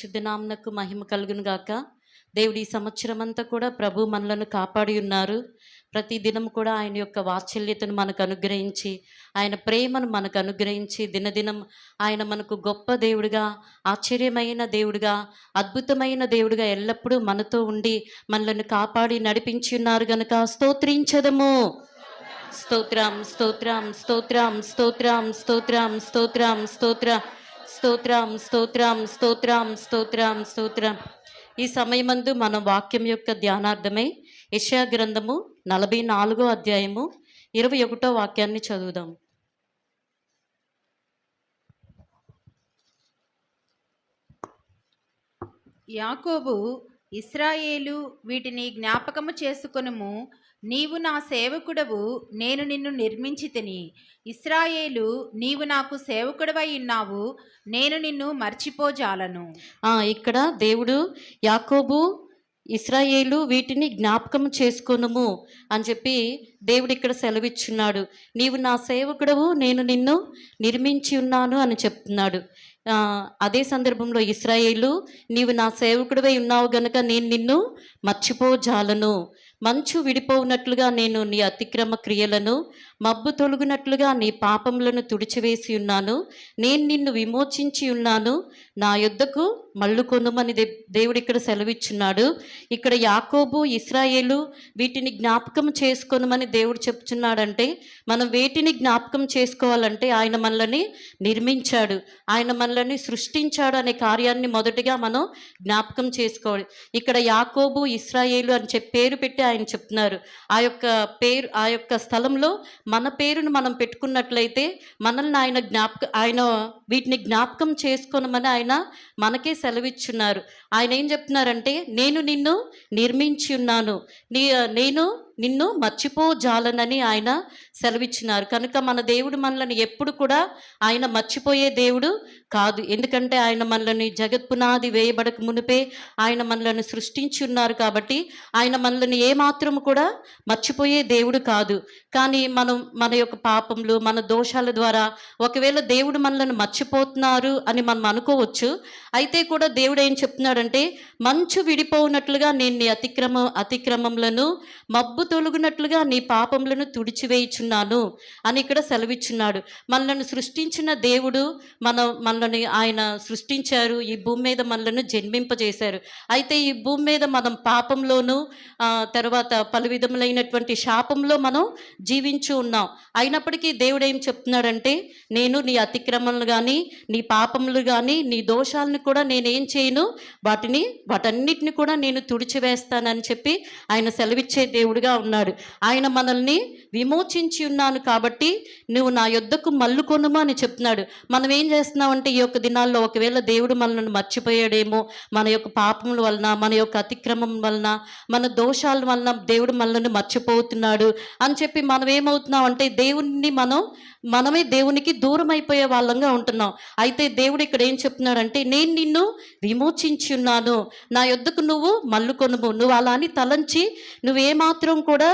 పరిశుద్ధ నామనకు మహిమ కలుగును గాక. దేవుడి ఈ సంవత్సరం అంతా కూడా ప్రభు మనలను కాపాడి ఉన్నారు. ప్రతి దినం కూడా ఆయన యొక్క వాత్సల్యతను మనకు అనుగ్రహించి ఆయన ప్రేమను మనకు అనుగ్రహించి దినదినం ఆయన మనకు గొప్ప దేవుడిగా ఆశ్చర్యమైన దేవుడిగా అద్భుతమైన దేవుడిగా ఎల్లప్పుడూ మనతో ఉండి మనలను కాపాడి నడిపించి ఉన్నారు గనుక స్తోత్రించదము. స్తోత్రం స్తోత్రం స్తోత్రం స్తోత్రం స్తోత్రం స్తోత్రం స్తోత్ర స్తోత్రం. స్తోత్రం స్తోత్రం స్తోత్రం స్తోత్రం ఈ సమయమందు మన వాక్యం యొక్క ధ్యానార్థమై యెషయా గ్రంథము నలభై నాలుగో అధ్యాయము ఇరవై ఒకటో వాక్యాన్ని చదువుదాం. యాకోబు ఇస్రాయేలు వీటిని జ్ఞాపకము చేసుకొనుము. నీవు నా సేవకుడవు నేను నిన్ను నిర్మించి తిని. ఇస్రాయేలు నీవు నాకు సేవకుడవై ఉన్నావు నేను నిన్ను మర్చిపోజాలను. ఇక్కడ దేవుడు యాకోబు ఇస్రాయేలు వీటిని జ్ఞాపకం చేసుకొనుము అని చెప్పి దేవుడు ఇక్కడ సెలవిచ్చున్నాడు. నీవు నా సేవకుడవు నేను నిన్ను నిర్మించి ఉన్నాను అని చెప్తున్నాడు. అదే సందర్భంలో ఇస్రాయేలు నీవు నా సేవకుడివై ఉన్నావు గనుక నేను నిన్ను మర్చిపోజాలను. మంచు విడిపోవునట్లుగా నేను నీ అతిక్రమ క్రియలను మబ్బు తొలుగునట్లుగా నీ పాపములను తుడిచివేసి ఉన్నాను. నేను నిన్ను విమోచించి ఉన్నాను. నా యొద్దకు మళ్ళు కొనుమని దే- దేవుడు ఇక్కడ సెలవిచ్చున్నాడు. ఇక్కడ యాకోబు ఇస్రాయేలు వీటిని జ్ఞాపకం చేసుకోనమని దేవుడు చెప్తున్నాడంటే మనం వేటిని జ్ఞాపకం చేసుకోవాలంటే ఆయన మనల్ని నిర్మించాడు. ఆయన మనల్ని సృష్టించాడు అనే కార్యాన్ని మొదటిగా మనం జ్ఞాపకం చేసుకోవాలి. ఇక్కడ యాకోబు ఇస్రాయేలు అని చెప్పి పేరు పెట్టి ఆయన చెప్తున్నారు. ఆ యొక్క పేరు ఆ యొక్క స్థలంలో మన పేరును మనం పెట్టుకున్నట్లయితే మనల్ని ఆయన జ్ఞాపక ఆయన వీటిని జ్ఞాపకం చేసుకోనమని ఆయన మనకే సెలవిచ్చున్నారు. ఆయన ఏం చెప్తున్నారంటే నేను నిన్ను నిర్మించి ఉన్నాను నీ నేను నిన్ను మర్చిపోజాలనని ఆయన సెలవిచ్చినారు. కనుక మన దేవుడు మనల్ని ఎప్పుడు కూడా ఆయన మర్చిపోయే దేవుడు కాదు. ఎందుకంటే ఆయన మనల్ని జగత్పునాది వేయబడక మునిపే ఆయన మనల్ని సృష్టించి ఉన్నారు కాబట్టి ఆయన మనల్ని ఏమాత్రం కూడా మర్చిపోయే దేవుడు కాదు. కానీ మనం మన యొక్క పాపములు మన దోషాల ద్వారా ఒకవేళ దేవుడు మనల్ని మర్చిపోతున్నారు అని మనం అనుకోవచ్చు. అయితే కూడా దేవుడు ఏం చెప్తున్నాడంటే మంచు విడిపోనట్లుగా నేను నీ అతిక్రమ అతిక్రమములను మబ్బు తొలుగునట్లుగా నీ పాపములను తుడిచివేయుచున్నాను అని ఇక్కడ సెలవిచ్చున్నాడు. మనల్ని సృష్టించిన దేవుడు మన మన మనల్ని ఆయన సృష్టించారు ఈ భూమి మీద మనలను జన్మింపజేశారు. అయితే ఈ భూమి మీద మనం పాపంలోను తర్వాత పలు విధములైనటువంటి శాపంలో మనం జీవించు ఉన్నాం. అయినప్పటికీ దేవుడు ఏం చెప్తున్నాడంటే నేను నీ అతిక్రమలు కానీ నీ పాపములు కానీ నీ దోషాలను కూడా నేనేం చేయను వాటిని వాటన్నిటిని కూడా నేను తుడిచివేస్తానని చెప్పి ఆయన సెలవిచ్చే దేవుడిగా ఉన్నాడు. ఆయన మనల్ని విమోచించి ఉన్నాను కాబట్టి నువ్వు నా యొద్దకు మల్లుకొనుమా అని చెప్తున్నాడు. మనం ఏం చేస్తున్నామంటే ఈ యొక్క దినాల్లో ఒకవేళ దేవుడు మనల్ని మర్చిపోయాడేమో మన యొక్క పాపముల వలన మన యొక్క అతిక్రమం వలన మన దోషాల వలన దేవుడు మనల్ని మర్చిపోతున్నాడు అని చెప్పి మనం ఏమవుతున్నాం అంటే దేవుణ్ణి మనం మనమే దేవునికి దూరం అయిపోయే వాళ్ళంగా ఉంటున్నాం. అయితే దేవుడు ఇక్కడ ఏం చెప్తున్నాడంటే నేను నిన్ను విమోచించి ఉన్నాను. నా యొద్దకు నువ్వు మల్లుకొనుము నువ్వు అలా అని తలంచి నువ్వేమాత్రం కూడా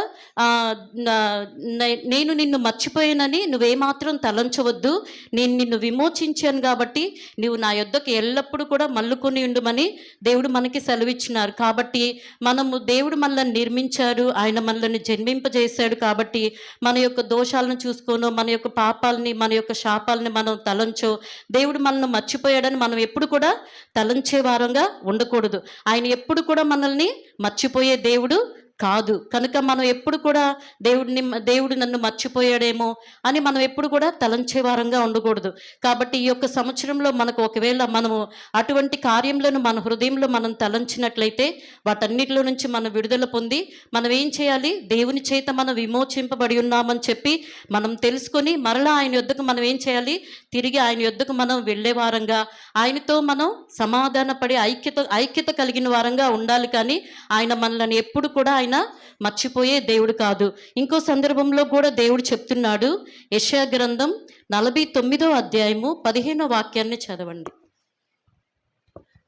నేను నిన్ను మర్చిపోయానని నువ్వేమాత్రం తలంచవద్దు. నేను నిన్ను విమోచించాను కాబట్టి నువ్వు నా యొద్దకు ఎల్లప్పుడూ కూడా మల్లుకొని ఉండుమని దేవుడు మనకి సెలవిచ్చినారు. కాబట్టి మనము దేవుడు మనల్ని నిర్మించారు ఆయన మనల్ని జన్మింపజేశాడు కాబట్టి మన యొక్క దోషాలను చూసుకోను మన యొక్క పాపాలని మన యొక్క శాపాలని మనం తలంచో. దేవుడు మనల్ని మర్చిపోయాడని మనం ఎప్పుడు కూడా తలంచే వారంగా ఉండకూడదు. ఆయన ఎప్పుడు కూడా మనల్ని మర్చిపోయే దేవుడు కాదు. కనుక మనం ఎప్పుడు కూడా దేవుడిని దేవుడు నన్ను మర్చిపోయాడేమో అని మనం ఎప్పుడు కూడా తలంచే వారంగా ఉండకూడదు. కాబట్టి ఈ యొక్క సంవత్సరంలో మనకు ఒకవేళ మనము అటువంటి కార్యములను మన హృదయంలో మనం తలంచినట్లయితే వాటన్నిటిలో నుంచి మనం విడుదల పొంది మనం ఏం చేయాలి? దేవుని చేత మనం విమోచింపబడి ఉన్నామని చెప్పి మనం తెలుసుకొని మరలా ఆయన యొద్దకు మనం ఏం చేయాలి? తిరిగి ఆయన యొద్దకు మనం వెళ్ళే వారంగా ఆయనతో మనం సమాధానపడి ఐక్యత ఐక్యత కలిగిన వారంగా ఉండాలి. కానీ ఆయన మనల్ని ఎప్పుడు కూడా ఆయన మర్చిపోయే దేవుడు కాదు. ఇంకో సందర్భంలో కూడా దేవుడు చెప్తున్నాడు. యశా గ్రంథం నలభై తొమ్మిదో అధ్యాయము పదిహేనో వాక్యాన్ని చదవండి.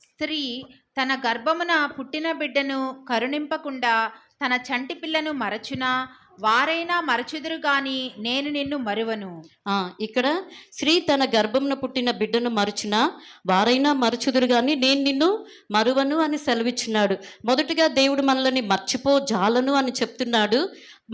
స్త్రీ తన గర్భమున పుట్టిన బిడ్డను కరుణింపకుండా తన చంటి పిల్లను మరచునా? వారైనా మరచుదురు గాని నేను నిన్ను మరువను. ఇక్కడ స్త్రీ తన గర్భంన పుట్టిన బిడ్డను మరుచిన వారైనా మరుచుదురు కానీ నేను నిన్ను మరువను అని సెలవిచ్చినాడు. మొదటిగా దేవుడు మనల్ని మర్చిపో జాలను అని చెప్తున్నాడు.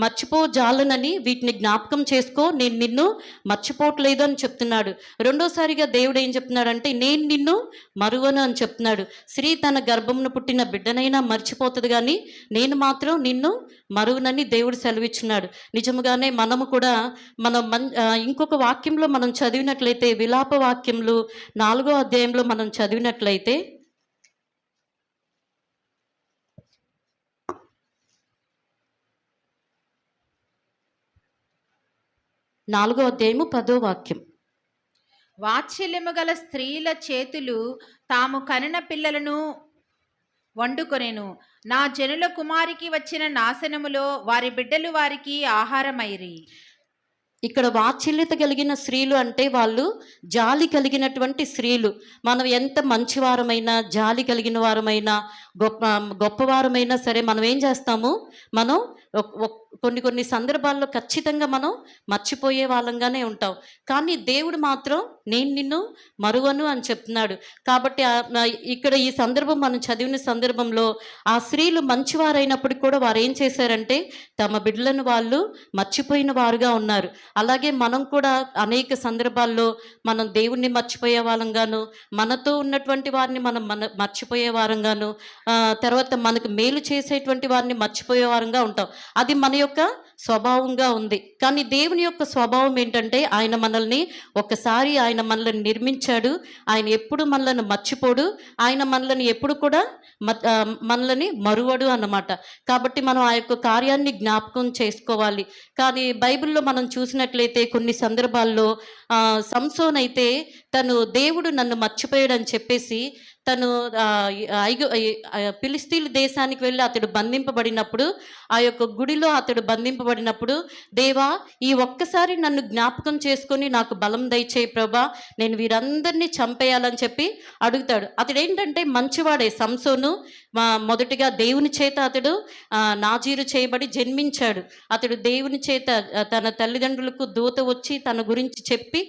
మర్చిపో జాలనని వీటిని జ్ఞాపకం చేసుకో నేను నిన్ను మర్చిపోవట్లేదు అని చెప్తున్నాడు. రెండోసారిగా దేవుడు ఏం చెప్తున్నాడంటే నేను నిన్ను మరువను అని చెప్తున్నాడు. స్త్రీ తన గర్భంను పుట్టిన బిడ్డనైనా మర్చిపోతుంది కానీ నేను మాత్రం నిన్ను మరువునని దేవుడు సెలవిచ్చున్నాడు. నిజముగానే మనము కూడా మనం మన్ ఇంకొక వాక్యంలో మనం చదివినట్లయితే విలాప వాక్యంలో నాలుగో అధ్యాయంలో మనం చదివినట్లయితే నాలుగో అధ్యాయము పదో వాక్యం. వాత్సల్యము గల స్త్రీల చేతులు తాము కనిన పిల్లలను వండుకొనెను. నా జనుల కుమారికి వచ్చిన నాశనములో వారి బిడ్డలు వారికి ఆహారమైరి. ఇక్కడ వాత్సల్యత కలిగిన స్త్రీలు అంటే వాళ్ళు జాలి కలిగినటువంటి స్త్రీలు. మనం ఎంత మంచివారమైనా జాలి కలిగిన వారమైనా గొప్ప గొప్పవారమైనా సరే మనం ఏం చేస్తాము? మనం కొన్ని కొన్ని సందర్భాల్లో ఖచ్చితంగా మనం మర్చిపోయే వాళ్ళంగానే ఉంటాం. కానీ దేవుడు మాత్రం నేను నిన్ను మరువను అని చెప్తున్నాడు. కాబట్టి ఇక్కడ ఈ సందర్భం మనం చదివిన సందర్భంలో ఆ స్త్రీలు మంచివారైనప్పటికీ కూడా వారు ఏం చేశారంటే తమ బిడ్డలను వాళ్ళు మర్చిపోయిన వారుగా ఉన్నారు. అలాగే మనం కూడా అనేక సందర్భాల్లో మనం దేవుణ్ణి మర్చిపోయే వాళ్ళంగాను మనతో ఉన్నటువంటి వారిని మనం మన మర్చిపోయే వారంగాను తర్వాత మనకు మేలు చేసేటువంటి వారిని మర్చిపోయే వారంగా ఉంటాం. అది మన యొక్క స్వభావంగా ఉంది. కానీ దేవుని యొక్క స్వభావం ఏంటంటే ఆయన మనల్ని ఒకసారి ఆయన మనల్ని నిర్మించాడు. ఆయన ఎప్పుడు మనల్ని మర్చిపోడు. ఆయన మనల్ని ఎప్పుడు కూడా మ- మనల్ని మరువడు అన్నమాట. కాబట్టి మనం ఆ యొక్క కార్యాన్ని జ్ఞాపకం చేసుకోవాలి. కానీ బైబిల్లో మనం చూసినట్లయితే కొన్ని సందర్భాల్లో సంసోన్ అయితే తను దేవుడు నన్ను మర్చిపోయాడని చెప్పేసి తను ఐగు పిలిస్తీన్ దేశానికి వెళ్ళి అతడు బంధింపబడినప్పుడు ఆ యొక్క గుడిలో అతడు బంధింపబడినప్పుడు దేవా ఈ ఒక్కసారి నన్ను జ్ఞాపకం చేసుకొని నాకు బలం దయచేయి ప్రభా నేను వీరందరినీ చంపేయాలని చెప్పి అడుగుతాడు. అతడు ఏంటంటే మంచివాడే సంసోను మొదటిగా దేవుని చేత అతడు నాజీరు చేయబడి జన్మించాడు. అతడు దేవుని చేత తన తల్లిదండ్రులకు దూత వచ్చి తన గురించి చెప్పి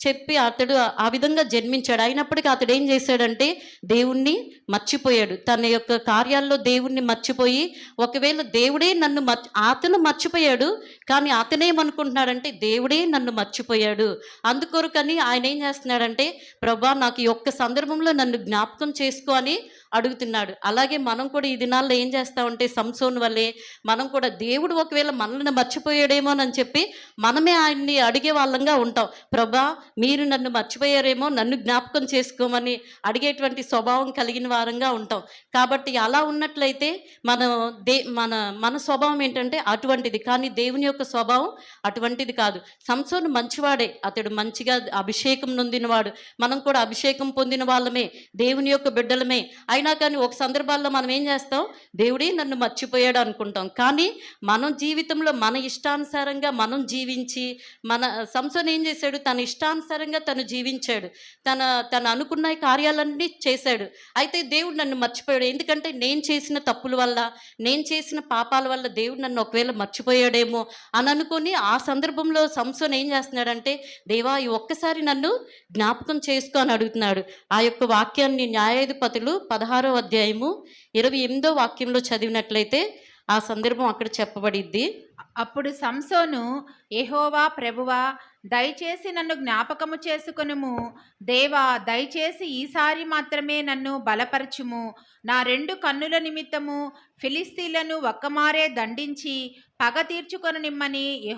చెప్పి అతడు ఆ విధంగా జన్మించాడు. అయినప్పటికీ అతడు ఏం చేశాడంటే దేవుణ్ణి మర్చిపోయాడు. తన యొక్క కార్యాల్లో దేవుణ్ణి మర్చిపోయి ఒకవేళ దేవుడే నన్ను మర్చి అతను మర్చిపోయాడు కానీ అతనేమనుకుంటున్నాడంటే దేవుడే నన్ను మర్చిపోయాడు. అందుకొరకని ఆయన ఏం చేస్తున్నాడంటే ప్రభా నాకు ఈ ఒక్క సందర్భంలో నన్ను జ్ఞాపకం చేసుకో అని అడుగుతున్నాడు. అలాగే మనం కూడా ఈ దినాల్లో ఏం చేస్తా ఉంటే సంసోన్ వల్లే మనం కూడా దేవుడు ఒకవేళ మనల్ని మర్చిపోయాడేమోనని చెప్పి మనమే ఆయన్ని అడిగే వాళ్ళంగా ఉంటాం. ప్రభా మీరు నన్ను మర్చిపోయారేమో నన్ను జ్ఞాపకం చేసుకోమని అడిగేటువంటి స్వభావం కలిగిన వారంగా ఉంటాం. కాబట్టి అలా ఉన్నట్లయితే మనం దే మన మన స్వభావం ఏంటంటే అటువంటిది. కానీ దేవుని యొక్క స్వభావం అటువంటిది కాదు. సంసోన్ మంచివాడే. అతడు మంచిగా అభిషేకం నొందినవాడు. మనం కూడా అభిషేకం పొందిన వాళ్ళమే. దేవుని యొక్క బిడ్డలమే. ఆయన అయినా కానీ ఒక సందర్భాల్లో మనం ఏం చేస్తాం? దేవుడే నన్ను మర్చిపోయాడు అనుకుంటాం. కానీ మనం జీవితంలో మన ఇష్టానుసారంగా మనం జీవించి మన సంసోన్ ఏం చేశాడు? తన ఇష్టానుసారంగా తను జీవించాడు. తన తను అనుకున్న కార్యాలన్నీ చేశాడు. అయితే దేవుడు నన్ను మర్చిపోయాడు. ఎందుకంటే నేను చేసిన తప్పుల వల్ల నేను చేసిన పాపాల వల్ల దేవుడు నన్ను ఒకవేళ మర్చిపోయాడేమో అని అనుకుని ఆ సందర్భంలో సంసోన్ ఏం చేస్తున్నాడంటే దేవా ఈ ఒక్కసారి నన్ను జ్ఞాపకం చేసుకో అని అడుగుతున్నాడు. ఆ యొక్క వాక్యాన్ని న్యాయాధిపతులు పదహారు అధ్యాయము ఇరవై ఎనిమిదో వాక్యంలో చదివినట్లయితే ఆ సందర్భం అక్కడ చెప్పబడిద్ది. అప్పుడు సంసోను ఎహోవా ప్రభువా దయచేసి నన్ను జ్ఞాపకము చేసుకొనుము. దేవా దయచేసి ఈసారి మాత్రమే నన్ను బలపరచుము. నా రెండు కన్నుల నిమిత్తము ఫిలిస్తీన్లను ఒక్కమారే దండించి పగ తీర్చుకొని నిమ్మని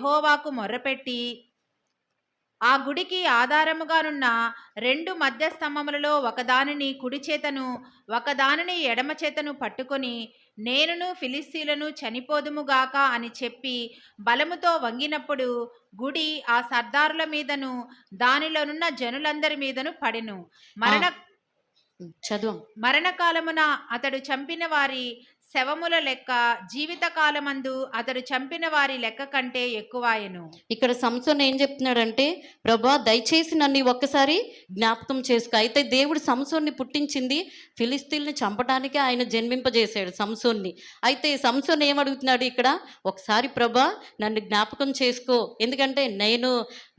మొర్రపెట్టి ఆ గుడికి ఆధారముగానున్న రెండు మధ్య స్తంభములలో ఒకదానిని కుడి చేతను ఒకదానిని ఎడమ చేతను పట్టుకొని నేనును ఫిలిస్తీన్లను చనిపోదుముగాక అని చెప్పి బలముతో వంగినప్పుడు గుడి ఆ సర్దారుల మీదను దానిలోనున్న జనులందరి మీదను పడెను. మరణ చదువు. మరణకాలమున అతడు చంపిన వారి శవముల లెక్క జీవితకాలమందు అతడు చంపిన వారి లెక్క కంటే ఎక్కువాయను. ఇక్కడ సంసోన్ ఏం చెప్తున్నాడంటే ప్రభా దయచేసి నన్ను ఒక్కసారి జ్ఞాపకం చేసుకో. అయితే దేవుడు సంసోన్ని పుట్టించింది ఫిలిస్తీన్ని చంపడానికి ఆయన జన్మింపజేశాడు సంసోన్ని. అయితే సంసోన్ ఏమడుగుతున్నాడు ఇక్కడ? ఒకసారి ప్రభా నన్ను జ్ఞాపకం చేసుకో. ఎందుకంటే నేను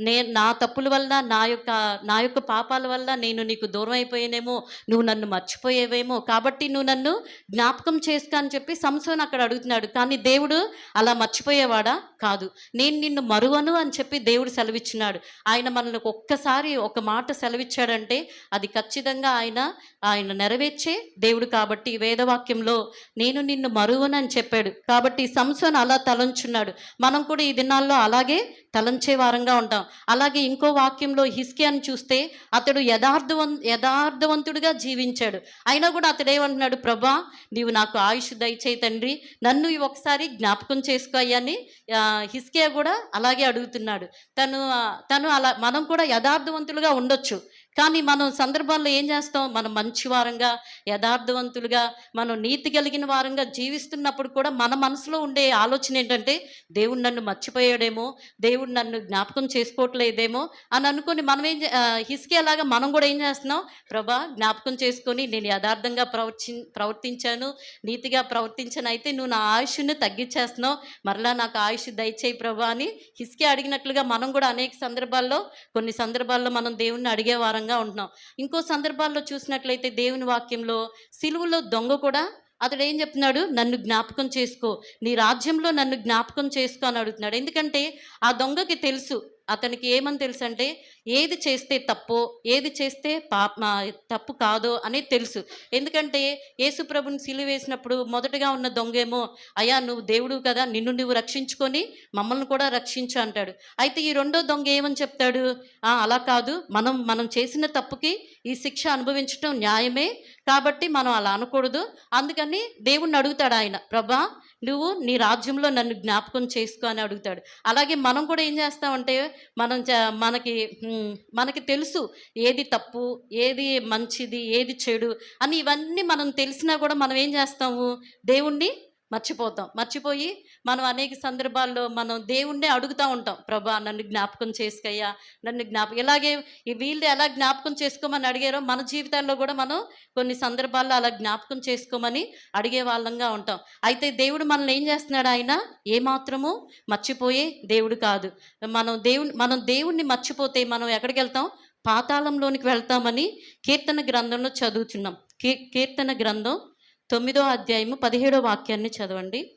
నే నా తప్పుల వల్ల నా యొక్క నా యొక్క పాపాల వల్ల నేను నీకు దూరం అయిపోయానేమో నువ్వు నన్ను మర్చిపోయేవేమో. కాబట్టి నువ్వు నన్ను జ్ఞాపకం చేసుకో అని చెప్పి సంసోన్ అక్కడ అడుగుతున్నాడు. కానీ దేవుడు అలా మర్చిపోయేవాడా? కాదు. నేను నిన్ను మరువను అని చెప్పి దేవుడు సెలవిచ్చినాడు. ఆయన మనకు ఒక్కసారి ఒక మాట సెలవిచ్చాడంటే అది ఖచ్చితంగా ఆయన ఆయన నెరవేర్చే దేవుడు కాబట్టి వేదవాక్యంలో నేను నిన్ను మరువను అని చెప్పాడు. కాబట్టి సంసోన్ అలా తలంచున్నాడు. మనం కూడా ఈ దినాల్లో అలాగే తలంచే వారంగా ఉంటాం. అలాగే ఇంకో వాక్యంలో హిస్కియాని చూస్తే అతడు యథార్థవం యథార్థవంతుడిగా జీవించాడు. అయినా కూడా అతడు ఏమంటున్నాడు? ప్రభా నీవు నాకు ఆయుష్ దయచేయి తండ్రి. నన్ను ఒకసారి జ్ఞాపకం చేసుకో అయ్యని హిస్కే కూడా అలాగే అడుగుతున్నాడు. తను తను అలా మనం కూడా యథార్థవంతులుగా ఉండొచ్చు. కానీ మనం సందర్భాల్లో ఏం చేస్తాం? మనం మంచి వారంగా యథార్థవంతులుగా మనం నీతి కలిగిన వారంగా జీవిస్తున్నప్పుడు కూడా మన మనసులో ఉండే ఆలోచన ఏంటంటే దేవుడు నన్ను మర్చిపోయాడేమో దేవుడు నన్ను జ్ఞాపకం చేసుకోవట్లేదేమో అని అనుకొని మనం ఏం చే- మనం కూడా ఏం చేస్తున్నాం? ప్రభా జ్ఞాపకం చేసుకొని నేను యథార్థంగా ప్రవర్తి ప్రవర్తించాను నీతిగా ప్రవర్తించాను అయితే నువ్వు నా ఆయుష్ను తగ్గించేస్తున్నావు మరలా నాకు ఆయుష్ దయచేయి ప్రభా అని హిస్కే అడిగినట్లుగా మనం కూడా అనేక సందర్భాల్లో కొన్ని సందర్భాల్లో మనం దేవుణ్ణి అడిగేవారు పరంగా ఉంటున్నాం. ఇంకో సందర్భాల్లో చూసినట్లయితే దేవుని వాక్యంలో సిలువలో దొంగ కూడా అతడు ఏం చెప్తున్నాడు? నన్ను జ్ఞాపకం చేసుకో. నీ రాజ్యంలో నన్ను జ్ఞాపకం చేసుకో అని అడుగుతున్నాడు. ఎందుకంటే ఆ దొంగకి తెలుసు. అతనికి ఏమని తెలుసు అంటే ఏది చేస్తే తప్పో ఏది చేస్తే పాప తప్పు కాదో అనేది తెలుసు. ఎందుకంటే యేసుప్రభుని సిలువ వేసినప్పుడు మొదటగా ఉన్న దొంగేమో అయ్యా నువ్వు దేవుడు కదా నిన్ను నువ్వు రక్షించుకొని మమ్మల్ని కూడా రక్షించు అంటాడు. అయితే ఈ రెండో దొంగ ఏమని చెప్తాడు? అలా కాదు. మనం మనం చేసిన తప్పుకి ఈ శిక్ష అనుభవించడం న్యాయమే. కాబట్టి మనం అలా అనకూడదు. అందుకని దేవుణ్ణి అడుగుతాడు ఆయన ప్రభా నువ్వు నీ రాజ్యంలో నన్ను జ్ఞాపకం చేసుకో అని అడుగుతాడు. అలాగే మనం కూడా ఏం చేస్తామంటే మనం మనకి మనకి తెలుసు ఏది తప్పు ఏది మంచిది ఏది చెడు అని ఇవన్నీ మనం తెలిసినా కూడా మనం ఏం చేస్తాము? దేవుణ్ణి మర్చిపోతాం. మర్చిపోయి మనం అనేక సందర్భాల్లో మనం దేవుణ్ణే అడుగుతూ ఉంటాం. ప్రభా నన్ను జ్ఞాపకం చేసుకయ్యా నన్ను జ్ఞాపకం ఇలాగే ఈ వీళ్ళు ఎలా జ్ఞాపకం చేసుకోమని అడిగారో మన జీవితాల్లో కూడా మనం కొన్ని సందర్భాల్లో అలా జ్ఞాపకం చేసుకోమని అడిగే వాళ్ళంగా ఉంటాం. అయితే దేవుడు మనల్ని ఏం చేస్తున్నాడు ఆయన? ఏమాత్రము మర్చిపోయే దేవుడు కాదు. మనం దేవుని మనం దేవుణ్ణి మర్చిపోతే మనం ఎక్కడికి వెళ్తాం? పాతాళంలోనికి వెళ్తామని కీర్తన గ్రంథంలో చదువుతున్నాం కీ కీర్తన గ్రంథం తొమ్మిదో అధ్యాయము పదిహేడో వాక్యాన్ని చదవండి.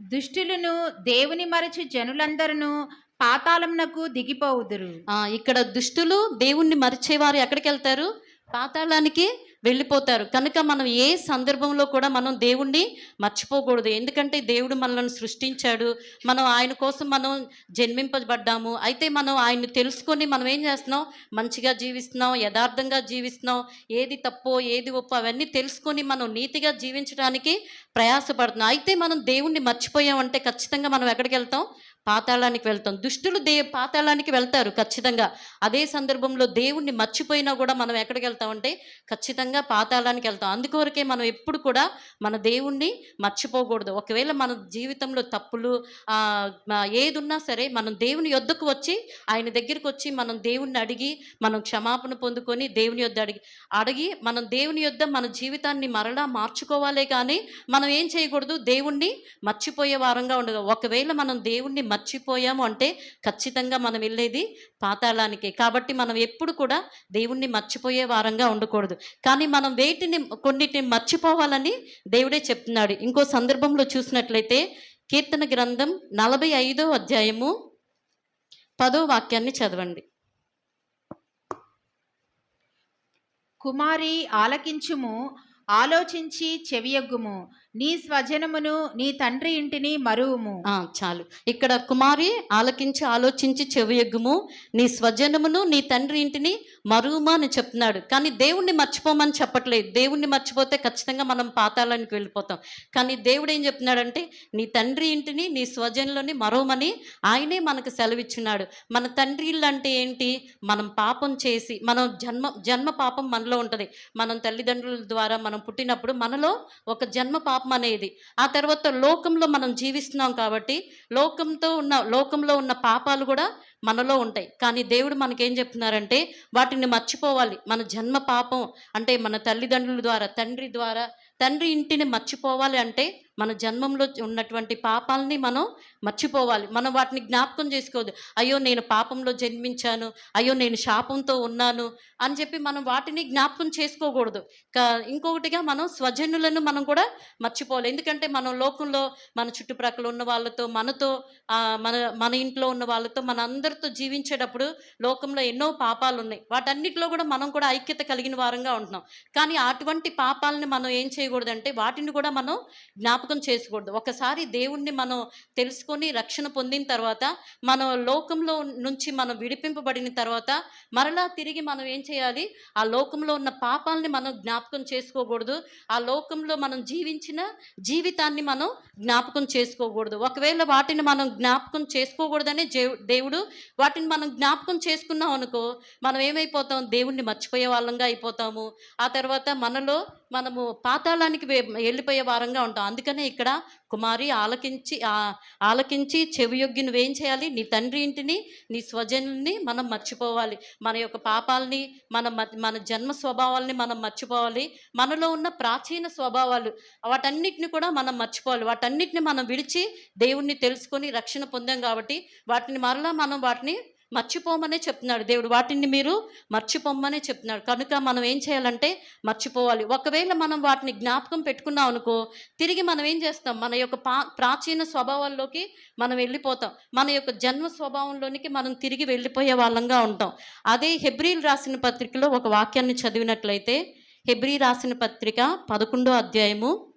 దుష్టులను దేవుని మరచి జనులందరూ పాతాళమునకు దిగిపోవుదురు. ఆ, ఇక్కడ దుష్టులు దేవుణ్ణి మరిచేవారు ఎక్కడికి వెళ్తారు పాతాళానికి వెళ్ళిపోతారు. కనుక మనం ఏ సందర్భంలో కూడా మనం దేవుణ్ణి మర్చిపోకూడదు. ఎందుకంటే దేవుడు మనల్ని సృష్టించాడు. మనం ఆయన కోసం మనం జన్మింపబడ్డాము. అయితే మనం ఆయన్ని తెలుసుకొని మనం ఏం చేస్తున్నాం? మంచిగా జీవిస్తున్నాం యథార్థంగా జీవిస్తున్నాం. ఏది తప్పో ఏది ఒప్పో అవన్నీ తెలుసుకొని మనం నీతిగా జీవించడానికి ప్రయాసపడుతున్నాం. అయితే మనం దేవుణ్ణి మర్చిపోయామంటే ఖచ్చితంగా మనం ఎక్కడికి వెళ్తాం? పాతాళానికి వెళ్తాం. దుష్టులు దే పాతాళానికి వెళ్తారు ఖచ్చితంగా. అదే సందర్భంలో దేవుణ్ణి మర్చిపోయినా కూడా మనం ఎక్కడికి వెళ్తామంటే ఖచ్చితంగా పాతాళానికి వెళ్తాం. అందుకొరకే మనం ఎప్పుడు కూడా మన దేవుణ్ణి మర్చిపోకూడదు. ఒకవేళ మన జీవితంలో తప్పులు ఏదున్నా ఏది ఉన్నా సరే మనం దేవుని యొద్దకు వచ్చి ఆయన దగ్గరికి వచ్చి మనం దేవుణ్ణి అడిగి మనం క్షమాపణ పొందుకొని దేవుని యొద్ద అడిగి అడిగి మనం దేవుని యొద్ద మన జీవితాన్ని మరలా మార్చుకోవాలే కానీ మనం ఏం చేయకూడదు? దేవుణ్ణి మర్చిపోయే వారంగా ఉండదు. ఒకవేళ మనం దేవుణ్ణి మర్చిపోయాము అంటే ఖచ్చితంగా మనం వెళ్ళేది పాతాళానికి. కాబట్టి మనం ఎప్పుడు కూడా దేవుణ్ణి మర్చిపోయే వారంగా ఉండకూడదు. కానీ మనం వేటిని కొన్నిటిని మర్చిపోవాలని దేవుడే చెప్తున్నాడు. ఇంకో సందర్భంలో చూసినట్లయితే కీర్తన గ్రంథం నలభై ఐదో అధ్యాయము పదో వాక్యాన్ని చదవండి. కుమారి ఆలకించుము ఆలోచించి చెవియగ్గుము. నీ స్వజనమును నీ తండ్రి ఇంటిని మరువుము. చాలు. ఇక్కడ కుమారి ఆలకించి ఆలోచించి చెవియగ్గుము నీ స్వజనమును నీ తండ్రి ఇంటిని మరువమా అని చెప్తున్నాడు. కానీ దేవుణ్ణి మర్చిపోమని చెప్పట్లేదు. దేవుణ్ణి మర్చిపోతే ఖచ్చితంగా మనం పాతాళానికి వెళ్ళిపోతాం. కానీ దేవుడు ఏం చెప్తున్నాడంటే నీ తండ్రి ఇంటిని నీ స్వజనులని మరోమని ఆయనే మనకు సెలవిచ్చున్నాడు. మన తండ్రి ఇల్లు అంటే ఏంటి? మనం పాపం చేసి మనం జన్మ జన్మ పాపం మనలో ఉంటుంది. మనం తల్లిదండ్రుల ద్వారా మనం పుట్టినప్పుడు మనలో ఒక జన్మ పాపం అనేది. ఆ తర్వాత లోకంలో మనం జీవిస్తున్నాం కాబట్టి లోకంతో ఉన్న లోకంలో ఉన్న పాపాలు కూడా మనలో ఉంటాయి. కానీ దేవుడు మనకేం చెప్తున్నారంటే వాటిని మర్చిపోవాలి. మన జన్మ పాపం అంటే మన తల్లిదండ్రుల ద్వారా తండ్రి ద్వారా తండ్రి ఇంటిని మర్చిపోవాలి అంటే మన జన్మంలో ఉన్నటువంటి పాపాలని మనం మర్చిపోవాలి. మనం వాటిని జ్ఞాపకం చేసుకోవద్దు. అయ్యో నేను పాపంలో జన్మించాను. అయ్యో నేను శాపంతో ఉన్నాను అని చెప్పి మనం వాటిని జ్ఞాపకం చేసుకోకూడదు. కా- ఇంకొకటిగా మనం స్వజనులను మనం కూడా మర్చిపోవాలి. ఎందుకంటే మనం లోకంలో మన చుట్టుప్రక్కల ఉన్న వాళ్ళతో మనతో మన మన ఇంట్లో ఉన్న వాళ్ళతో మన అందరితో జీవించేటప్పుడు లోకంలో ఎన్నో పాపాలు ఉన్నాయి వాటన్నిటిలో కూడా మనం కూడా ఐక్యత కలిగిన వారంగా ఉంటున్నాం. కానీ అటువంటి పాపాలని మనం ఏం చేయకూడదంటే వాటిని కూడా మనం జ్ఞాపకం చేసుకోకూడదు. ఒకసారి దేవుణ్ణి మనం తెలుసుకొని రక్షణ పొందిన తర్వాత మనం లోకంలో నుంచి మనం విడిపింపబడిన తర్వాత మరలా తిరిగి మనం ఏం చేయాలి? ఆ లోకంలో ఉన్న పాపాలని మనం జ్ఞాపకం చేసుకోకూడదు. ఆ లోకంలో మనం జీవించిన జీవితాన్ని మనం జ్ఞాపకం చేసుకోకూడదు. ఒకవేళ వాటిని మనం జ్ఞాపకం చేసుకోకూడదని దేవుడు వాటిని మనం జ్ఞాపకం చేసుకున్నాం అనుకో మనం ఏమైపోతాం? దేవుణ్ణి మర్చిపోయే వాళ్ళంగా అయిపోతాము. ఆ తర్వాత మనలో మనము పాతాళానికి వెళ్ళిపోయే వారంగా ఉంటాం. అందుకనే ఇక్కడ కుమారి ఆలకించి ఆలకించి చెవియొగ్గి నువ్వేం చేయాలి? నీ తండ్రి ఇంటిని నీ స్వజనుల్ని మనం మర్చిపోవాలి. మన యొక్క పాపాలని మన మ- మన జన్మ స్వభావాల్ని మనం మర్చిపోవాలి. మనలో ఉన్న ప్రాచీన స్వభావాలు వాటన్నిటిని కూడా మనం మర్చిపోవాలి. వాటన్నిటిని మనం విడిచి దేవుణ్ణి తెలుసుకొని రక్షణ పొందాం కాబట్టి వాటిని మరలా మనం వాటిని మర్చిపోమనే చెప్తున్నాడు దేవుడు. వాటిని మీరు మర్చిపోమనే చెప్తున్నాడు. కనుక మనం ఏం చేయాలంటే మర్చిపోవాలి. ఒకవేళ మనం వాటిని జ్ఞాపకం పెట్టుకున్నాం అనుకో తిరిగి మనం ఏం చేస్తాం? మన యొక్క పా ప్రాచీన స్వభావాల్లోకి మనం వెళ్ళిపోతాం. మన యొక్క జన్మ స్వభావంలోనికి మనం తిరిగి వెళ్ళిపోయే వాళ్ళంగా ఉంటాం. అదే హెబ్రిల్ రాసిన పత్రికలో ఒక వాక్యాన్ని చదివినట్లయితే హెబ్రీ రాసిన పత్రిక పదకొండో అధ్యాయము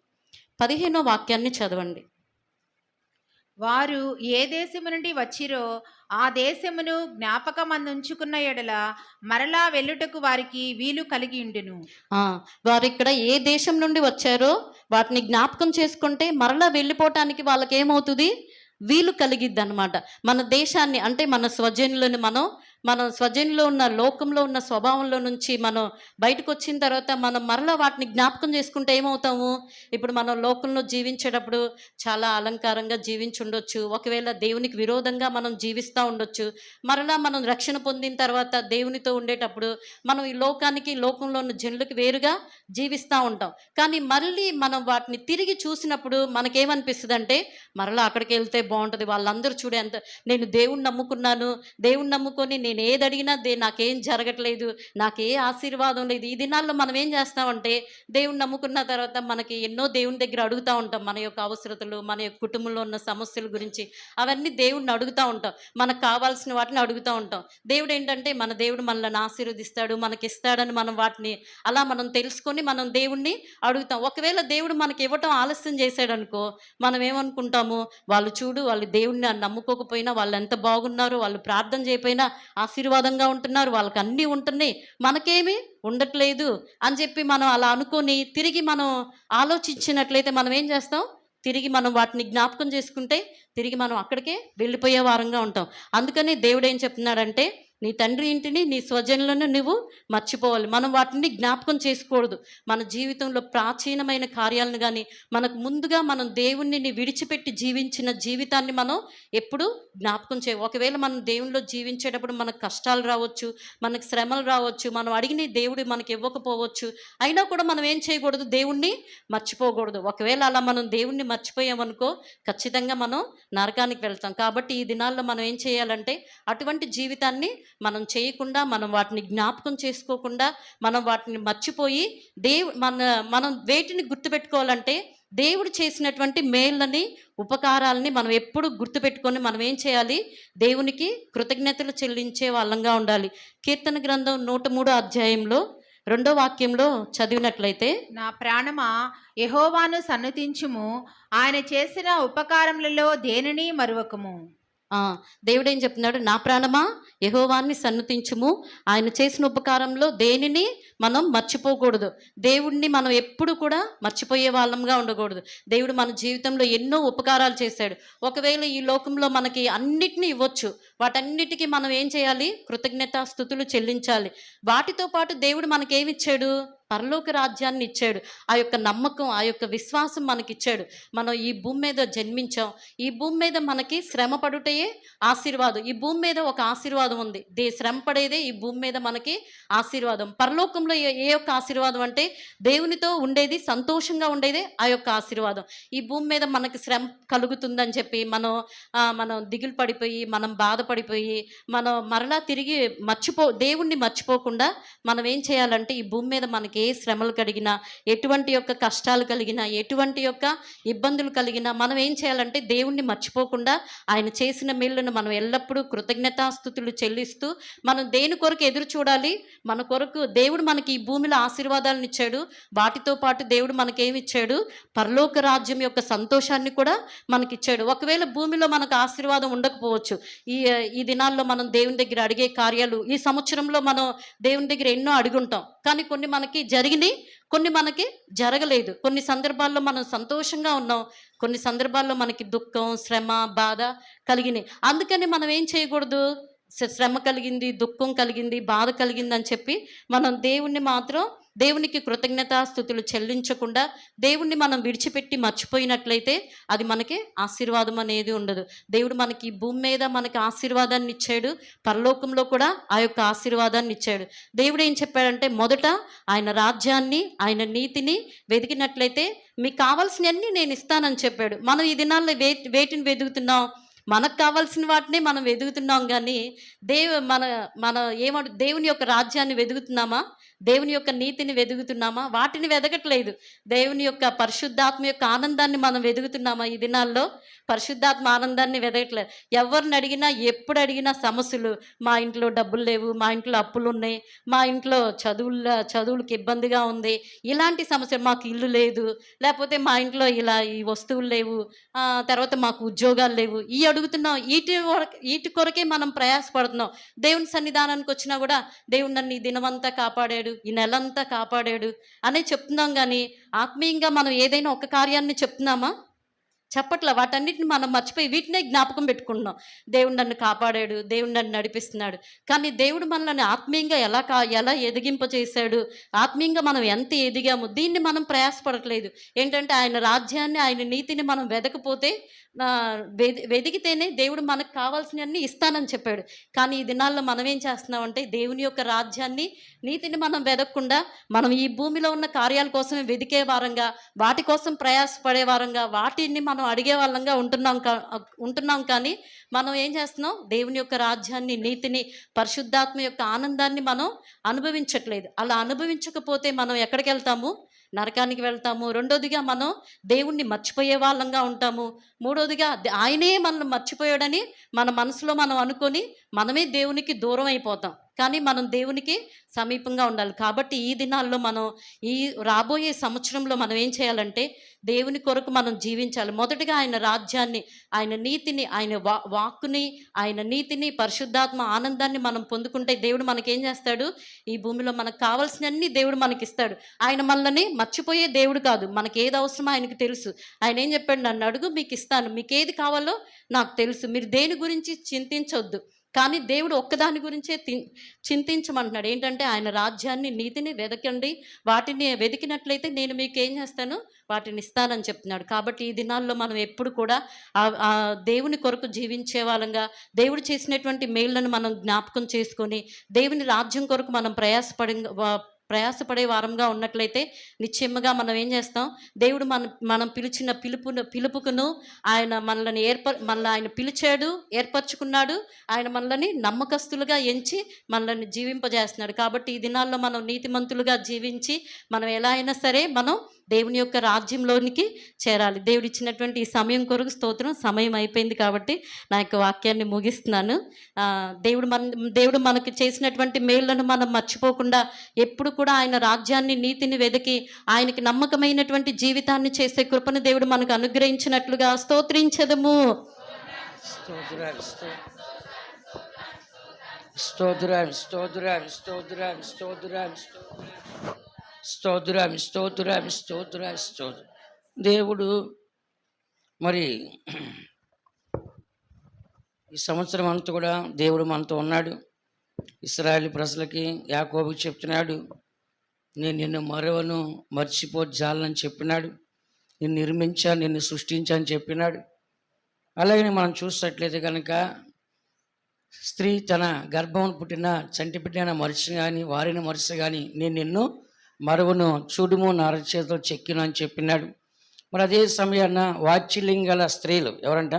పదిహేనో వాక్యాన్ని చదవండి. వారు ఏ దేశము నుండి వచ్చిరో ఆ దేశమును జ్ఞాపకమందుంచుకున్న ఎడల మరలా వెళ్ళుటకు వారికి వీలు కలిగి ఉండును. వారు ఇక్కడ ఏ దేశం నుండి వచ్చారో వాటిని జ్ఞాపకం చేసుకుంటే మరలా వెళ్ళిపోవటానికి వాళ్ళకి ఏమవుతుంది వీలు కలిగిద్ది అనమాట మన దేశాన్ని అంటే మన స్వజనులను మనం మనం స్వజనులో ఉన్న లోకంలో ఉన్న స్వభావంలో నుంచి మనం బయటకు వచ్చిన తర్వాత మనం మరలా వాటిని జ్ఞాపకం చేసుకుంటే ఏమవుతాము? ఇప్పుడు మనం లోకంలో జీవించేటప్పుడు చాలా అలంకారంగా జీవించి ఉండొచ్చు ఒకవేళ దేవునికి విరోధంగా మనం జీవిస్తూ ఉండొచ్చు. మరలా మనం రక్షణ పొందిన తర్వాత దేవునితో ఉండేటప్పుడు మనం ఈ లోకానికి లోకంలో ఉన్న జనులకి వేరుగా జీవిస్తూ ఉంటాం. కానీ మళ్ళీ మనం వాటిని తిరిగి చూసినప్పుడు మనకేమనిపిస్తుంది అంటే మరలా అక్కడికి వెళ్తే బాగుంటుంది వాళ్ళందరూ చూడే అంత నేను దేవుణ్ణి నమ్ముకున్నాను. దేవుణ్ణి నమ్ముకొని నేను నేను ఏది అడిగినా దే నాకేం జరగట్లేదు నాకే ఆశీర్వాదం లేదు. ఈ దినాల్లో మనం ఏం చేస్తామంటే దేవుని నమ్ముకున్న తర్వాత మనకి ఎన్నో దేవుని దగ్గర అడుగుతూ ఉంటాం. మన యొక్క అవసరతలు మన యొక్క కుటుంబంలో ఉన్న సమస్యల గురించి అవన్నీ దేవుణ్ణి అడుగుతూ ఉంటాం. మనకు కావాల్సిన వాటిని అడుగుతూ ఉంటాం. దేవుడు ఏంటంటే మన దేవుడు మనల్ని ఆశీర్వదిస్తాడు మనకి ఇస్తాడని మనం వాటిని అలా మనం తెలుసుకొని మనం దేవుణ్ణి అడుగుతాం. ఒకవేళ దేవుడు మనకి ఇవ్వటం ఆలస్యం చేశాడు అనుకో మనం ఏమనుకుంటాము? వాళ్ళు చూడు వాళ్ళు దేవుణ్ణి నమ్ముకోకపోయినా వాళ్ళు ఎంత బాగున్నారో వాళ్ళు ప్రార్థన చేయకపోయినా ఆశీర్వాదంగా ఉంటున్నారు. వాళ్ళకి అన్నీ ఉంటున్నాయి. మనకేమీ ఉండట్లేదు అని చెప్పి మనం అలా అనుకొని తిరిగి మనం ఆలోచించినట్లయితే మనం ఏం చేస్తాం? తిరిగి మనం వాటిని జ్ఞాపకం చేసుకుంటే తిరిగి మనం అక్కడికే వెళ్ళిపోయే వారంగా ఉంటాం. అందుకని దేవుడు ఏం చెప్తున్నాడంటే నీ తండ్రి ఇంటిని నీ స్వజనులను నువ్వు మర్చిపోవాలి. మనం వాటిని జ్ఞాపకం చేసుకోకూడదు. మన జీవితంలో ప్రాచీనమైన కార్యాలను కానీ మనకు ముందుగా మనం దేవుణ్ణి విడిచిపెట్టి జీవించిన జీవితాన్ని మనం ఎప్పుడు జ్ఞాపకం చేయ ఒకవేళ మనం దేవునిలో జీవించేటప్పుడు మనకు కష్టాలు రావచ్చు మనకు శ్రమలు రావచ్చు మనం అడిగిన దేవుడు మనకి ఇవ్వకపోవచ్చు అయినా కూడా మనం ఏం చేయకూడదు? దేవుణ్ణి మర్చిపోకూడదు. ఒకవేళ అలా మనం దేవుణ్ణి మర్చిపోయామనుకో ఖచ్చితంగా మనం నరకానికి వెళ్తాం. కాబట్టి ఈ దినాల్లో మనం ఏం చేయాలంటే అటువంటి జీవితాన్ని మనం చేయకుండా మనం వాటిని జ్ఞాపకం చేసుకోకుండా మనం వాటిని మర్చిపోయి దేవు మన మనం వేటిని గుర్తుపెట్టుకోవాలంటే దేవుడు చేసినటువంటి మేళ్ళని ఉపకారాలని మనం ఎప్పుడు గుర్తుపెట్టుకొని మనం ఏం చేయాలి? దేవునికి కృతజ్ఞతలు చెల్లించే వాళ్ళంగా ఉండాలి. కీర్తన గ్రంథం నూట మూడో అధ్యాయంలో రెండో వాక్యంలో చదివినట్లయితే నా ప్రాణమా యహోవాను సన్నతించుము ఆయన చేసిన ఉపకారములలో దేనిని మరువకము? దేవుడు ఏం చెప్తున్నాడు? నా ప్రాణమా? యహోవాన్ని సన్నతించుము. ఆయన చేసిన ఉపకారంలో దేనిని మనం మర్చిపోకూడదు. దేవుడిని మనం ఎప్పుడు కూడా మర్చిపోయే వాళ్ళంగా ఉండకూడదు. దేవుడు మన జీవితంలో ఎన్నో ఉపకారాలు చేశాడు. ఒకవేళ ఈ లోకంలో మనకి అన్నిటినీ ఇవ్వచ్చు. వాటన్నిటికీ మనం ఏం చేయాలి? కృతజ్ఞత స్థుతులు చెల్లించాలి. వాటితో పాటు దేవుడు మనకేమిచ్చాడు పరలోక రాజ్యాన్ని ఇచ్చాడు. ఆ యొక్క నమ్మకం ఆ యొక్క విశ్వాసం మనకిచ్చాడు. మనం ఈ భూమి మీద జన్మించాం. ఈ భూమి మీద మనకి శ్రమ పడుటయే ఆశీర్వాదం. ఈ భూమి మీద ఒక ఆశీర్వాదం ఉంది. దే శ్రమ పడేదే ఈ భూమి మీద మనకి ఆశీర్వాదం. పరలోకంలో ఏ ఏ యొక్క ఆశీర్వాదం అంటే దేవునితో ఉండేది సంతోషంగా ఉండేదే ఆ యొక్క ఆశీర్వాదం. ఈ భూమి మీద మనకి శ్రమ కలుగుతుందని చెప్పి మనం మనం దిగులు పడిపోయి మనం బాధపడిపోయి మనం మరలా తిరిగి మర్చిపో దేవుణ్ణి మర్చిపోకుండా మనం ఏం చేయాలంటే ఈ భూమి మీద మనకి ఏ శ్రమలు కలిగినా ఎటువంటి యొక్క కష్టాలు కలిగినా ఎటువంటి యొక్క ఇబ్బందులు కలిగినా మనం ఏం చేయాలంటే దేవుణ్ణి మర్చిపోకుండా ఆయన చేసిన మేళ్ళను మనం ఎల్లప్పుడూ కృతజ్ఞతాస్థుతులు చెల్లిస్తూ మనం దేని కొరకు ఎదురు చూడాలి? మన కొరకు దేవుడు మనకి ఈ భూమిలో ఆశీర్వాదాలను ఇచ్చాడు. వాటితో పాటు దేవుడు మనకేమి ఇచ్చాడు? పరలోక రాజ్యం యొక్క సంతోషాన్ని కూడా మనకిచ్చాడు ఒకవేళ భూమిలో మనకు ఆశీర్వాదం ఉండకపోవచ్చు. ఈ ఈ దినాల్లో మనం దేవుని దగ్గర అడిగే కార్యాలు ఈ సంవత్సరంలో మనం దేవుని దగ్గర ఎన్నో అడుగుంటాం. కానీ కొన్ని మనకి జరిగినాయి కొన్ని మనకి జరగలేదు. కొన్ని సందర్భాల్లో మనం సంతోషంగా ఉన్నాం కొన్ని సందర్భాల్లో మనకి దుఃఖం శ్రమ బాధ కలిగినాయి. అందుకని మనం ఏం చేయకూడదు? శ్రమ కలిగింది దుఃఖం కలిగింది బాధ కలిగింది అని చెప్పి మనం దేవుణ్ణి మాత్రం దేవునికి కృతజ్ఞతాస్థుతులు చెల్లించకుండా దేవుణ్ణి మనం విడిచిపెట్టి మర్చిపోయినట్లయితే అది మనకి ఆశీర్వాదం అనేది ఉండదు. దేవుడు మనకి భూమి మీద మనకి ఆశీర్వాదాన్ని ఇచ్చాడు. పరలోకంలో కూడా ఆ యొక్క ఆశీర్వాదాన్ని ఇచ్చాడు. దేవుడు ఏం చెప్పాడంటే మొదట ఆయన రాజ్యాన్ని ఆయన నీతిని వెతికినట్లయితే మీకు కావాల్సినవన్నీ నేను ఇస్తానని చెప్పాడు. మనం ఈ దినాల్లో వే వేటిని వెతుకుతున్నాం మనకు కావాల్సిన వాటినే మనం వెతుకుతున్నాం కానీ దేవు మన మన ఏమంటు దేవుని యొక్క రాజ్యాన్ని వెతుకుతున్నామా దేవుని యొక్క నీతిని వెదుగుతున్నామా? వాటిని వెదగట్లేదు. దేవుని యొక్క పరిశుద్ధాత్మ యొక్క ఆనందాన్ని మనం వెదుగుతున్నామా ఈ దినాల్లో? పరిశుద్ధాత్మ ఆనందాన్ని వెదగట్లేదు. ఎవరిని అడిగినా ఎప్పుడు అడిగినా సమస్యలు. మా ఇంట్లో డబ్బులు లేవు మా ఇంట్లో అప్పులు ఉన్నాయి మా ఇంట్లో చదువుల చదువులకు ఇబ్బందిగా ఉంది. ఇలాంటి సమస్యలు మాకు ఇల్లు లేదు. లేకపోతే మా ఇంట్లో ఇలా ఈ వస్తువులు లేవు. తర్వాత మాకు ఉద్యోగాలు లేవు. ఈ అడుగుతున్నాం. వీటి వీటి కొరకే మనం ప్రయాసపడుతున్నాం. దేవుని సన్నిధానానికి వచ్చినా కూడా దేవుడు నన్ను ఈ దినమంతా కాపాడాడు. ఈ నెలంతా కాపాడాడు అనే చెప్తున్నాం కానీ ఆత్మీయంగా మనం ఏదైనా ఒక కార్యాన్ని చెప్తున్నామా? చెప్పట్లే వాటన్నిటిని మనం మర్చిపోయి వీటినే జ్ఞాపకం పెట్టుకుంటున్నాం. దేవుడు నన్ను కాపాడాడు దేవుడు నన్ను నడిపిస్తున్నాడు. కానీ దేవుడు మనల్ని ఆత్మీయంగా ఎలా కా ఎలా ఎదిగింపచేశాడు ఆత్మీయంగా మనం ఎంత ఎదిగాము దీన్ని మనం ప్రయాసపడట్లేదు. ఏంటంటే ఆయన రాజ్యాన్ని ఆయన నీతిని మనం వెదకపోతే వెది వెదిగితేనే దేవుడు మనకు కావాల్సినవన్నీ ఇస్తానని చెప్పాడు. కానీ ఈ దినాల్లో మనం ఏం చేస్తున్నామంటే దేవుని యొక్క రాజ్యాన్ని నీతిని మనం వెదకకుండా మనం ఈ భూమిలో ఉన్న కార్యాల కోసమే వెదికే వారంగా వాటి కోసం ప్రయాసపడే వారంగా వాటిని మనం అడిగే వాళ్ళంగా ఉంటున్నాం కా ఉంటున్నాం కానీ మనం ఏం చేస్తున్నాం? దేవుని యొక్క రాజ్యాన్ని నీతిని పరిశుద్ధాత్మ యొక్క ఆనందాన్ని మనం అనుభవించట్లేదు. అలా అనుభవించకపోతే మనం ఎక్కడికి వెళ్తాము? నరకానికి వెళ్తాము. రెండోదిగా మనం దేవుణ్ణి మర్చిపోయే వాళ్ళంగా ఉంటాము. మూడోదిగా ఆయనే మనల్ని మర్చిపోయాడని మన మనసులో మనం అనుకొని మనమే దేవునికి దూరం అయిపోతాం. కానీ మనం దేవునికి సమీపంగా ఉండాలి. కాబట్టి ఈ దినాల్లో మనం ఈ రాబోయే సంవత్సరంలో మనం ఏం చేయాలంటే దేవుని కొరకు మనం జీవించాలి. మొదటిగా ఆయన రాజ్యాన్ని ఆయన నీతిని ఆయన వా వాక్కుని ఆయన నీతిని పరిశుద్ధాత్మ ఆనందాన్ని మనం పొందుకుంటే దేవుడు మనకేం చేస్తాడు? ఈ భూమిలో మనకు కావాల్సినన్ని దేవుడు మనకి ఇస్తాడు ఆయన మనల్ని మర్చిపోయే దేవుడు కాదు. మనకి ఏది అవసరమో ఆయనకి తెలుసు. ఆయన ఏం చెప్పాడు? నన్ను అడుగు మీకు ఇస్తాను మీకు ఏది కావాలో నాకు తెలుసు. మీరు దేని గురించి చింతించొద్దు. కానీ దేవుడు ఒక్కదాని గురించే తి- చింతించమంటున్నాడు. ఏంటంటే ఆయన రాజ్యాన్ని నీతిని వెదకండి. వాటిని వెతికినట్లయితే నేను మీకు ఏం చేస్తాను? వాటిని ఇస్తానని చెప్తున్నాడు. కాబట్టి ఈ దినాల్లో మనం ఎప్పుడు కూడా ఆ- దేవుని కొరకు జీవించే వాళ్ళంగా దేవుడు చేసినటువంటి మేళ్ళను మనం జ్ఞాపకం చేసుకొని దేవుని రాజ్యం కొరకు మనం ప్రయాసపడి ప్రయాసపడే వారంగా ఉన్నట్లయితే నిశ్చయముగా మనం ఏం చేస్తాం? దేవుడు మన మనం పిలిచిన పిలుపును పిలుపుకును ఆయన మనల్ని ఏర్ప మనల్ని ఆయన పిలిచాడు ఏర్పరచుకున్నాడు ఆయన మనల్ని నమ్మకస్తులుగా ఎంచి మనల్ని జీవింపజేస్తున్నాడు. కాబట్టి ఈ దినాల్లో మనం నీతిమంతులుగా జీవించి మనం ఎలా అయినా సరే మనం దేవుని యొక్క రాజ్యంలోనికి చేరాలి. దేవుడు ఇచ్చినటువంటి ఈ సమయం కొరకు స్తోత్రం సమయం అయిపోయింది కాబట్టి నా యొక్క వాక్యాన్ని ముగిస్తున్నాను. దేవుడు మన దేవుడు మనకు చేసినటువంటి మేళ్ళను మనం మర్చిపోకుండా ఎప్పుడు కూడా ఆయన రాజ్యాన్ని నీతిని వెదికి ఆయనకి నమ్మకమైనటువంటి జీవితాన్ని చేసే కృపను దేవుడు మనకు అనుగ్రహించినట్లుగా స్తోత్రించదము. స్తోత్రాలు స్తోత్రాలు స్తోత్రాలు స్తోత్రాలు స్తోత్రాలు స్తోత్రాలు స్తోత్రం స్తోత్రం స్తోత్ర స్తోత్ర. దేవుడు మరి ఈ సంవత్సరం అంతా కూడా దేవుడు మనతో ఉన్నాడు. ఇస్రాయల్ ప్రజలకి యాకోబుకి చెప్తున్నాడు నేను నిన్ను మరవను మర్చిపో జాలని చెప్పినాడు. నిన్ను నిర్మించాను నిన్ను సృష్టించాను చెప్పినాడు. అలాగే మనం చూసినట్లయితే కనుక స్త్రీ తన గర్భం పుట్టిన చంటి పుట్టిన మరిచి కానీ వారిని మరిచి కానీ నేను నిన్ను మరువును చూడుము నా అరచేతితో చెక్కిను అని చెప్పినాడు. మరి అదే సమయాన వాచిలింగల స్త్రీలు ఎవరంట?